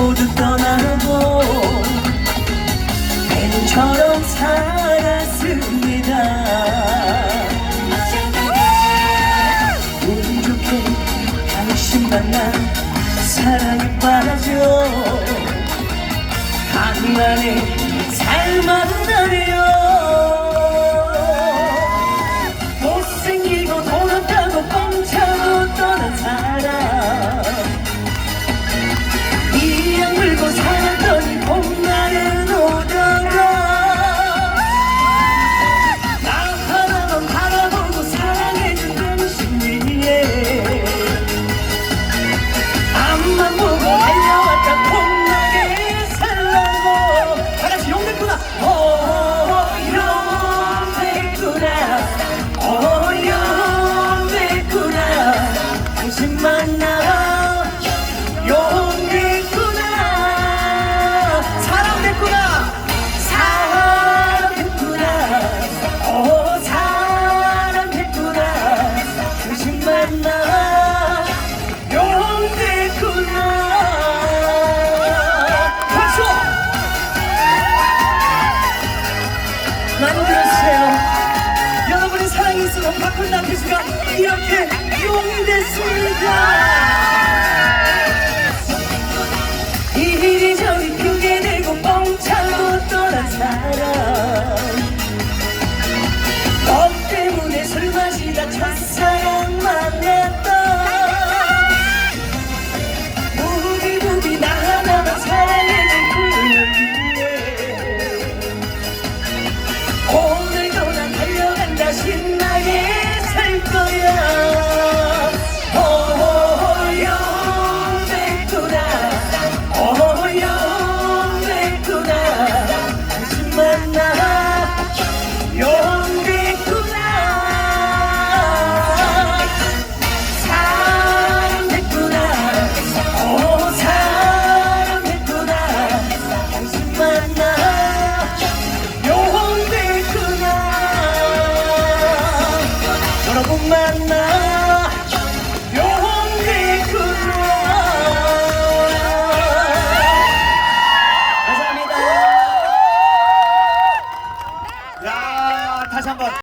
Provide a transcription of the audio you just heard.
모두 떠나고 뱀처럼 살았습니다. 운 좋게 당신 만나 사랑에 빠져 강만의 삶만나네 정파쿤 나피스가 이렇게 용이 됐습니다. na na